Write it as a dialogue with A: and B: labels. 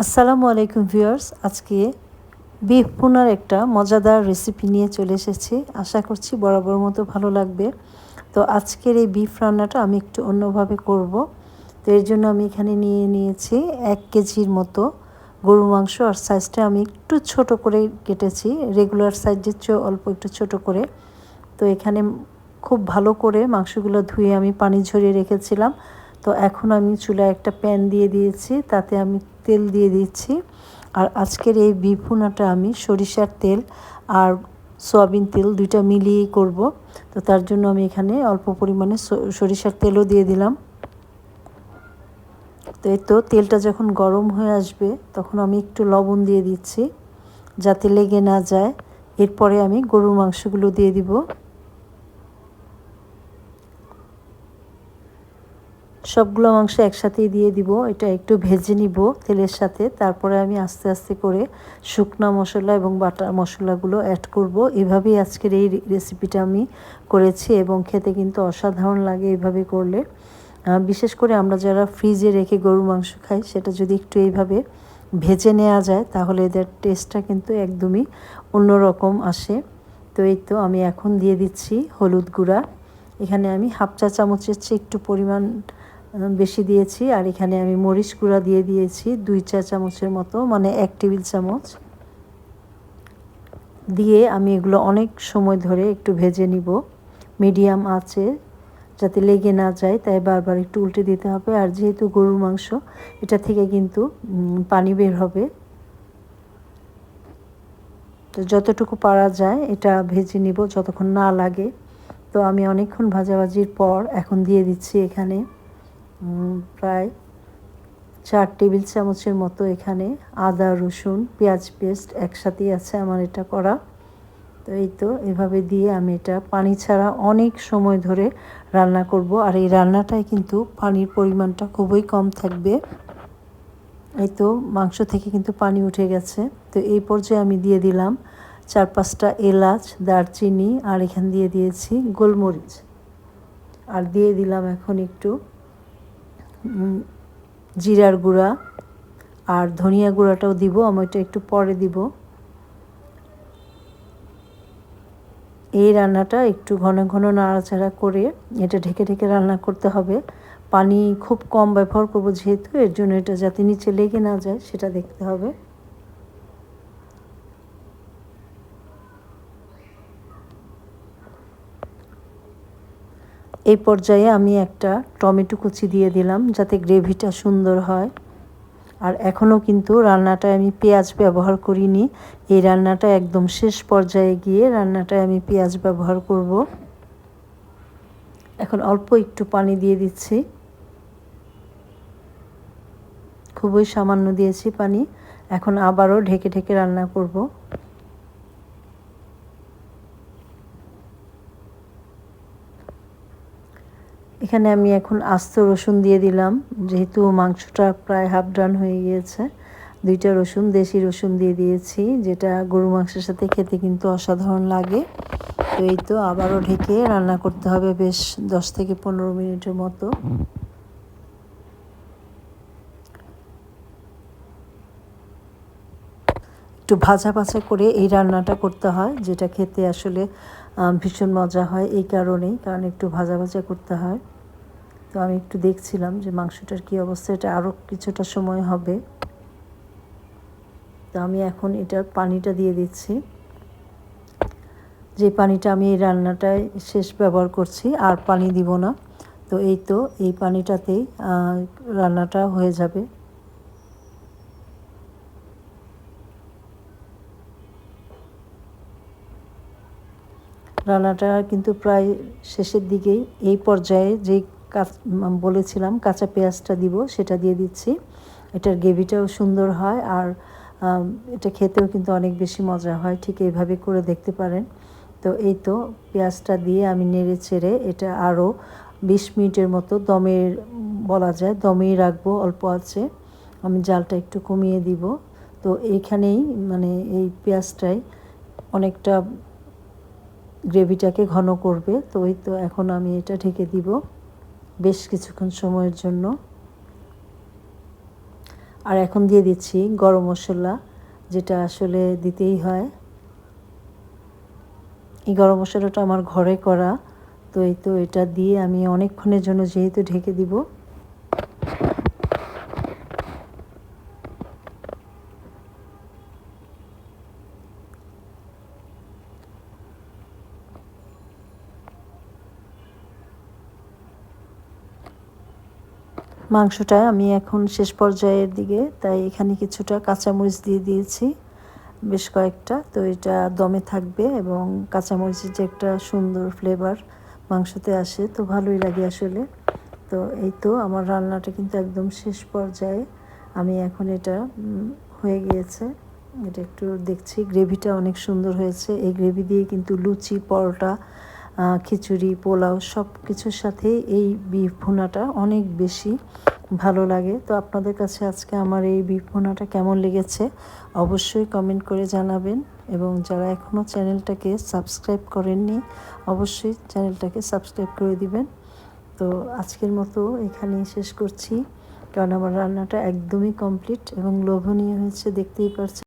A: আসসালামু আলাইকুম ভিউয়ার্স, আজকে বিফ পুনার একটা মজাদার রেসিপি নিয়ে চলে এসেছি। আশা করছি বরাবর মতো ভালো লাগবে। তো আজকের এই বিফ রান্নাটা আমি একটু অন্যভাবে করব। তো এর জন্য আমি এখানে নিয়ে নিয়েছি এক কেজির মতো গরু মাংস। আর সাইজটা আমি একটু ছোট করে কেটেছি। রেগুলার সাইজের চেয়ে অল্প একটু ছোট করে। তো এখানে খুব ভালো করে মাংসগুলো ধুয়ে আমি পানি ঝরিয়ে রেখেছিলাম। তো এখন আমি চুলায় একটা প্যান দিয়ে দিয়েছি, তাতে আমি তেল দিয়ে দিচ্ছি। আর আজকের এই বিফুনাটা আমি সরিষার তেল আর সয়াবিন তেল দুইটা মিলিয়েই করব। তো তার জন্য আমি এখানে অল্প পরিমাণে সরিষার তেলও দিয়ে দিলাম। তো এই তো তেলটা যখন গরম হয়ে আসবে, তখন আমি একটু লবণ দিয়ে দিচ্ছি, যাতে লেগে না যায়। এরপরে আমি গরুর মাংসগুলো দিয়ে দিব। সবগুলো মাংস একসাথেই দিয়ে দিব। এটা একটু ভেজে নিব তেলের সাথে। তারপরে আমি আস্তে আস্তে করে শুকনো মশলা এবং বাটার মশলাগুলো অ্যাড করব। এভাবেই আজকের এই রেসিপিটা আমি করেছি এবং খেতে কিন্তু অসাধারণ লাগে এভাবে করলে। বিশেষ করে আমরা যারা ফ্রিজে রেখে গরুর মাংস খাই, সেটা যদি একটু এইভাবে ভেজে নেওয়া যায়, তাহলে এদের টেস্টটা কিন্তু একদমই অন্যরকম আসে। তো এই তো আমি এখন দিয়ে দিচ্ছি হলুদ গুঁড়া। এখানে আমি হাফ চা চামচের চেয়ে একটু পরিমাণ বেশি দিয়েছি, আর এখানে আমি মরিচ গুঁড়া দিয়ে দিয়েছি, দুই চা চামচের মতো মানে এক টেবিল চামচ। দিয়ে আমি এগুলো অনেক সময় ধরে একটু ভেজে নিব। মিডিয়াম আছে যাতে লেগে না যায়, তাই বারবার একটু উল্টে দিতে হবে। আর যেহেতু গরুর মাংস, এটা থেকে কিন্তু পানি বের হবে। তো যতটুকু পারা যায়, এটা ভেজে নিব, যতক্ষণ না লাগে। তো আমি অনেকক্ষণ ভাজাভাজির পর এখন দিয়ে দিচ্ছি এখানে। প্রায় চার টেবিল চামচের মতো এখানে আদা, রসুন, পেঁয়াজ পেস্ট একসাথেই আছে আমার এটা করা। তো এই তো এভাবে দিয়ে আমি এটা পানি ছাড়া অনেক সময় ধরে রান্না করব। আর এই রান্নাটায় কিন্তু পানির পরিমাণটা খুবই কম থাকবে। এই তো মাংস থেকে কিন্তু পানি উঠে গেছে। তো এই পর্যায়ে আমি দিয়ে দিলাম চার পাঁচটা এলাচ, দারচিনি আর এখান দিয়ে দিয়েছি গোলমরিচ। আর দিয়ে দিলাম এখন একটু জিরার গুঁড়া আর ধনিয়া গুঁড়াটাও দিব, আমি এটা একটু পরে দিব। এই রান্নাটা একটু ঘন ঘন নাড়াচাড়া করে এটা ঢেকে ঢেকে রান্না করতে হবে। পানি খুব কম ব্যবহার করব যেহেতু, এর জন্য এটা যাতে নিচে লেগে না যায়, সেটা দেখতে হবে। এই পর্যায়ে আমি একটা টমেটো কুচি দিয়ে দিলাম যাতে গ্রেভিটা সুন্দর হয়। আর এখনও কিন্তু রান্নাটায় আমি পেঁয়াজ ব্যবহার করিনি। এই রান্নাটা একদম শেষ পর্যায়ে গিয়ে রান্নাটায় আমি পেঁয়াজ ব্যবহার করব। এখন অল্প একটু পানি দিয়ে দিচ্ছি। খুবই সামান্য দিয়েছি পানি। এখন আবারও ঢেকে ঢেকে রান্না করব। এখানে আমি এখন আস্ত রসুন দিয়ে দিলাম। যেহেতু মাংসটা প্রায় হাফ ডান হয়ে গিয়েছে, দুইটা রসুন, দেশি রসুন দিয়ে দিয়েছি, যেটা গরু মাংসের সাথে খেতে কিন্তু অসাধারণ লাগে। তো এই তো আবারও ঢেকে রান্না করতে হবে বেশ দশ থেকে পনেরো মিনিটের মতো। একটু ভাজা ভাজা করে এই রান্নাটা করতে হয়, যেটা খেতে আসলে ভীষণ মজা হয় এই কারণেই, কারণ একটু ভাজা ভাজা করতে হয়। তো আমি একটু দেখছিলাম যে মাংসটার কী অবস্থা, এটা আরও কিছুটা সময় হবে। তো আমি এখন এটার পানিটা দিয়ে দিচ্ছি। যে পানিটা আমি এই রান্নাটায় শেষ ব্যবহার করছি, আর পানি দিব না। তো এই তো, এই পানিটাতেই রান্নাটা হয়ে যাবে। রান্নাটা কিন্তু প্রায় শেষের দিকেই এই পর্যায়ে যেই বলেছিলাম কাঁচা পেঁয়াজটা দিব সেটা দিয়ে দিচ্ছি। এটার গ্রেভিটাও সুন্দর হয় আর এটা খেতেও কিন্তু অনেক বেশি মজা হয়, ঠিক এইভাবে করে দেখতে পারেন। তো এই তো পেঁয়াজটা দিয়ে আমি নেড়ে চেড়ে এটা আরও বিশ মিনিটের মতো দমের, বলা যায় দমেই রাখব অল্প আছে। আমি জালটা একটু কমিয়ে দিব। তো এইখানেই মানে এই পেঁয়াজটাই অনেকটা গ্রেভিটাকে ঘন করবে, তো ওই তো এখন আমি এটা ঢেকে দিব বেশ কিছুক্ষণ সময়ের জন্য। আর এখন দিয়ে দিচ্ছি গরম মশলা, যেটা আসলে দিতেই হয়। এই গরম মশলাটা আমার ঘরে করা, তো এই তো এটা দিয়ে আমি অনেকক্ষণের জন্য যেহেতু ঢেকে দিব। মাংসটা আমি এখন শেষ পর্যায়ের দিকে, তাই এখানে কিছুটা কাঁচামরিচ দিয়ে দিয়েছি, বেশ কয়েকটা। তো এটা দমে থাকবে এবং কাঁচামরিচের যে একটা সুন্দর ফ্লেভার মাংসতে আসে, তো ভালোই লাগে আসলে। তো এই তো আমার রান্নাটা কিন্তু একদম শেষ পর্যায়ে। আমি এখন এটা হয়ে গিয়েছে। এটা একটু দেখছি, গ্রেভিটা অনেক সুন্দর হয়েছে। এই গ্রেভি দিয়ে কিন্তু লুচি, পরোটা খিচুড়ি, পোলাও সব কিছুর সাথে এই বিফ ভুনাটা অনেক বেশি ভালো লাগে। তো আপনাদের কাছে আজকে আমার এই বিফ ভুনাটা কেমন লেগেছে অবশ্যই কমেন্ট করে জানাবেন এবং যারা এখনও চ্যানেলটাকে সাবস্ক্রাইব করেননি অবশ্যই চ্যানেলটাকে সাবস্ক্রাইব করে দিবেন। তো আজকের মতো এখানেই শেষ করছি। কারণ আমার রান্নাটা একদমই কমপ্লিট এবং লোভনীয় হয়েছে, দেখতেই পারছেন।